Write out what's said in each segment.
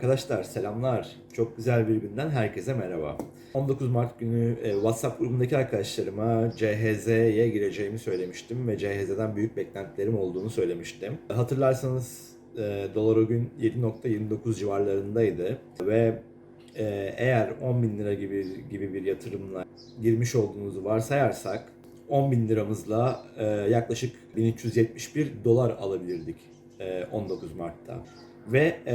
Arkadaşlar selamlar. Çok güzel bir günden herkese merhaba. 19 Mart günü e, WhatsApp grubundaki arkadaşlarıma CHZ'ye gireceğimi söylemiştim ve CHZ'den büyük beklentilerim olduğunu söylemiştim. Hatırlarsanız e, dolar o gün 7.29 civarlarındaydı ve e, eğer 10 bin lira gibi gibi bir yatırımla girmiş olduğunuzu varsayarsak 10 bin liramızla yaklaşık 1371 dolar alabilirdik e, 19 Mart'ta. Ve e,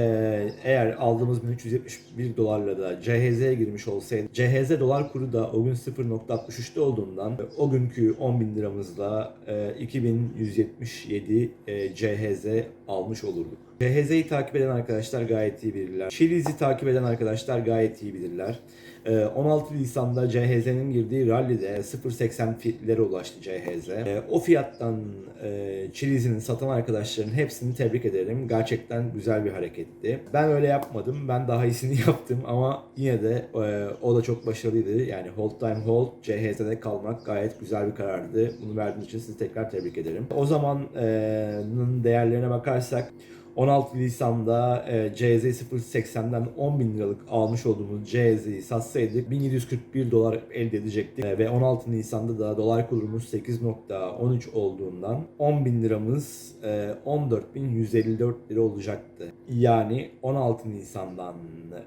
eğer aldığımız 1371 dolarla da CHZ'ye girmiş olsaydı, CHZ dolar kuru da o gün 0.63'te olduğundan o günkü 10 bin liramızla e, 2177 e, CHZ almış olurduk. CHZ'yi takip eden arkadaşlar gayet iyi bilirler. Chiliz'i takip eden arkadaşlar gayet iyi bilirler. E, 16 Nisan'da CHZ'nin girdiği rallide 0.80 fitlere ulaştı CHZ. E, o fiyattan e, Chiliz'in satan arkadaşların hepsini tebrik ederim. Gerçekten güzel bir hareketti. Ben öyle yapmadım. Ben daha iyisini yaptım ama yine de e, o da çok başarılıydı. Yani hold time hold CHZ'de kalmak gayet güzel bir karardı. Bunu verdiğiniz için sizi tekrar tebrik ederim. O zamanın değerlerine bakarsak 16 Nisan'da e, CZ 0.80'den 10 bin liralık almış olduğumuz CZ'yi satsaydık 1741 dolar elde edecektik. E, ve 16 Nisan'da da dolar kurumuz 8.13 olduğundan 10 bin liramız e, 14.154 lira olacaktı. Yani 16 Nisan'dan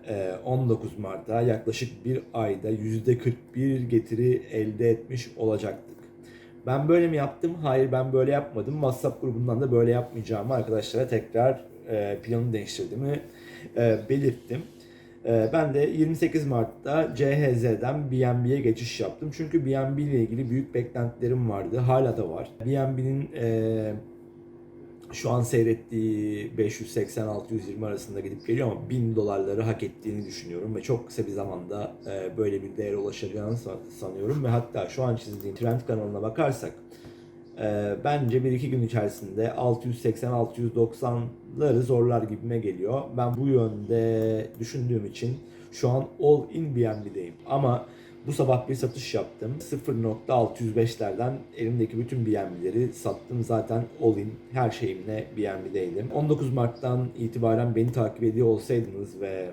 e, 19 Mart'a yaklaşık bir ayda %41 getiri elde etmiş olacaktık. Ben böyle mi yaptım? Hayır ben böyle yapmadım. WhatsApp grubundan da böyle yapmayacağımı arkadaşlara tekrar e, planı değiştirdiğimi e, belirttim. E, ben de 28 Mart'ta CHZ'den BNB'ye geçiş yaptım. Çünkü BNB ile ilgili büyük beklentilerim vardı. Hala da var. BNB'nin e, şu an seyrettiği 580-620 arasında gidip geliyor ama 1000 dolarları hak ettiğini düşünüyorum ve çok kısa bir zamanda e, böyle bir değere ulaşacağını san- sanıyorum ve hatta şu an çizdiğim trend kanalına bakarsak e, bence 1-2 gün içerisinde 680-690'ları zorlar gibime geliyor. Ben bu yönde düşündüğüm için şu an all in BNB'deyim ama bu sabah bir satış yaptım. 0.605'lerden elimdeki bütün BNB'leri sattım. Zaten all in her şeyimle BNB'deydim. 19 Mart'tan itibaren beni takip ediyor olsaydınız ve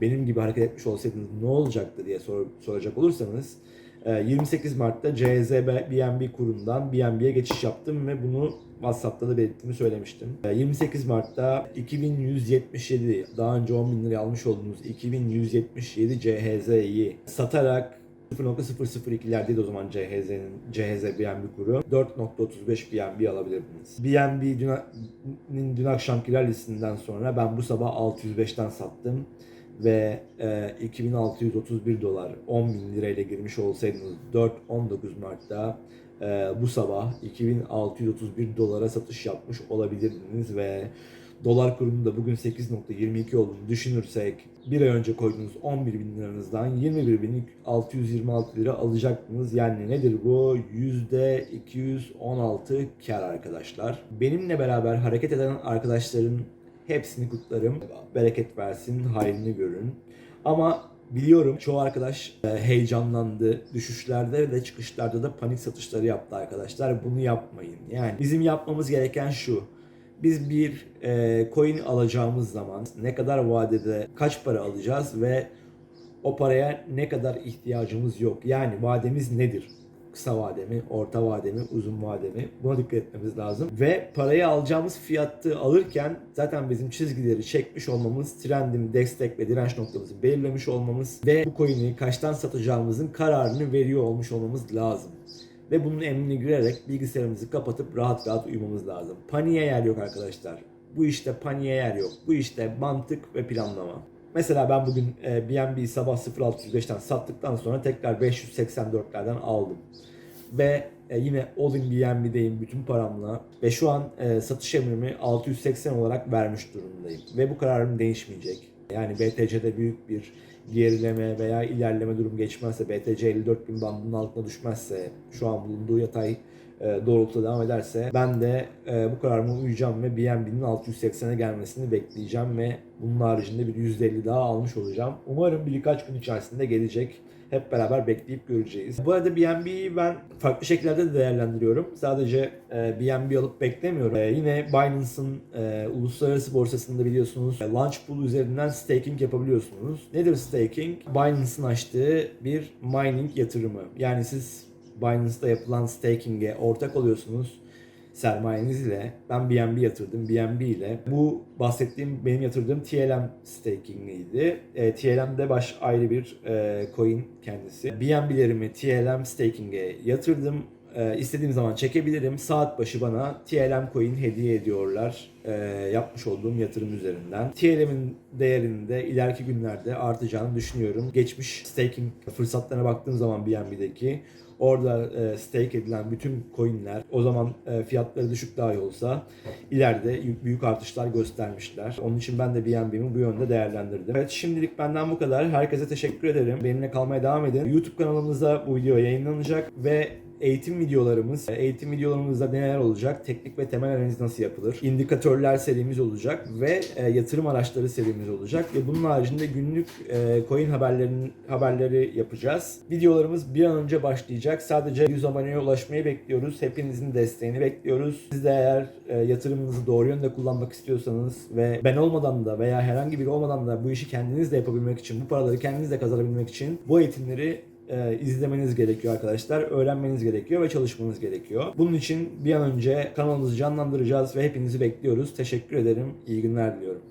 benim gibi hareket etmiş olsaydınız ne olacaktı diye sor- soracak olursanız e, 28 Mart'ta CZ BNB kurundan BNB'ye geçiş yaptım ve bunu WhatsApp'ta da belirttiğimi söylemiştim. E, 28 Mart'ta 2177 daha önce 10 bin liraya almış olduğumuz 2177 CHZ'yi satarak 0.002'lerdeydi o zaman CHZ'nin CHZ BNB kuru. 4.35 BNB alabilirdiniz. BNB dün, dün, dün akşamki rallisinden sonra ben bu sabah 605'ten sattım ve e, 2631 dolar 10 bin lirayla girmiş olsaydınız 4-19 Mart'ta e, bu sabah 2631 dolara satış yapmış olabilirdiniz ve dolar kurunun da bugün 8.22 olduğunu düşünürsek bir ay önce koyduğunuz 11 bin liranızdan 21.626 lira alacaktınız. Yani nedir bu? %216 kar arkadaşlar. Benimle beraber hareket eden arkadaşların hepsini kutlarım. Bereket versin, hayrını görün. Ama biliyorum çoğu arkadaş e, heyecanlandı. Düşüşlerde ve çıkışlarda da panik satışları yaptı arkadaşlar. Bunu yapmayın. Yani bizim yapmamız gereken şu. Biz bir e, coin alacağımız zaman ne kadar vadede kaç para alacağız ve o paraya ne kadar ihtiyacımız yok. Yani vademiz nedir? Kısa vade mi, orta vade mi, uzun vade mi? Buna dikkat etmemiz lazım. Ve parayı alacağımız fiyatı alırken zaten bizim çizgileri çekmiş olmamız, trendin destek ve direnç noktamızı belirlemiş olmamız ve bu coin'i kaçtan satacağımızın kararını veriyor olmuş olmamız lazım. Ve bunun emrine girerek bilgisayarımızı kapatıp rahat rahat uyumamız lazım. Paniğe yer yok arkadaşlar. Bu işte paniğe yer yok. Bu işte mantık ve planlama. Mesela ben bugün e, BNB sabah 0635'ten sattıktan sonra tekrar 584'lerden aldım. Ve e, yine all in BNB'deyim bütün paramla. Ve şu an e, satış emrimi 680 olarak vermiş durumdayım. Ve bu kararım değişmeyecek. Yani BTC'de büyük bir gerileme veya ilerleme durum geçmezse, BTC 54 bin bandının altına düşmezse, şu an bulunduğu yatay doğrultuda devam ederse ben de e, bu kararıma uyacağım ve BNB'nin 680'e gelmesini bekleyeceğim ve bunun haricinde bir %50 daha almış olacağım. Umarım birkaç gün içerisinde gelecek. hep beraber bekleyip göreceğiz. Bu arada BNB'yi ben farklı şekillerde de değerlendiriyorum. Sadece e, BNB alıp beklemiyorum. E, yine Binance'ın e, uluslararası borsasında biliyorsunuz e, Launchpool üzerinden staking yapabiliyorsunuz. Nedir staking? Binance'ın açtığı bir mining yatırımı. Yani siz Binance'da yapılan staking'e ortak oluyorsunuz sermayeniz ile ben BNB yatırdım BNB ile bu bahsettiğim benim yatırdığım TLM staking'iydi. E, TLM de baş ayrı bir e, coin kendisi. BNB'lerimi TLM staking'e yatırdım. E, istediğim zaman çekebilirim. Saat başı bana TLM coin hediye ediyorlar e, yapmış olduğum yatırım üzerinden. TLM'in değerinin de ileriki günlerde artacağını düşünüyorum. Geçmiş staking fırsatlarına baktığım zaman BNB'deki Orada e, stake edilen bütün coinler o zaman e, fiyatları düşük dahi olsa ileride büyük artışlar göstermişler. Onun için ben de BNB'mi bu yönde değerlendirdim. Evet şimdilik benden bu kadar. Herkese teşekkür ederim. Benimle kalmaya devam edin. YouTube kanalımızda bu video yayınlanacak ve eğitim videolarımız, eğitim videolarımızda neler olacak? Teknik ve temel analiz nasıl yapılır? İndikatörler serimiz olacak ve e, yatırım araçları serimiz olacak ve bunun haricinde günlük e, coin haberlerinin haberleri yapacağız. Videolarımız bir an önce başlayacak. Sadece 100 aboneye ulaşmayı bekliyoruz. Hepinizin desteğini bekliyoruz. Siz de eğer e, yatırımınızı doğru yönde kullanmak istiyorsanız ve ben olmadan da veya herhangi biri olmadan da bu işi kendiniz de yapabilmek için, bu paraları kendiniz de kazanabilmek için bu eğitimleri e, izlemeniz gerekiyor arkadaşlar. Öğrenmeniz gerekiyor ve çalışmanız gerekiyor. Bunun için bir an önce kanalımızı canlandıracağız ve hepinizi bekliyoruz. Teşekkür ederim. İyi günler diliyorum.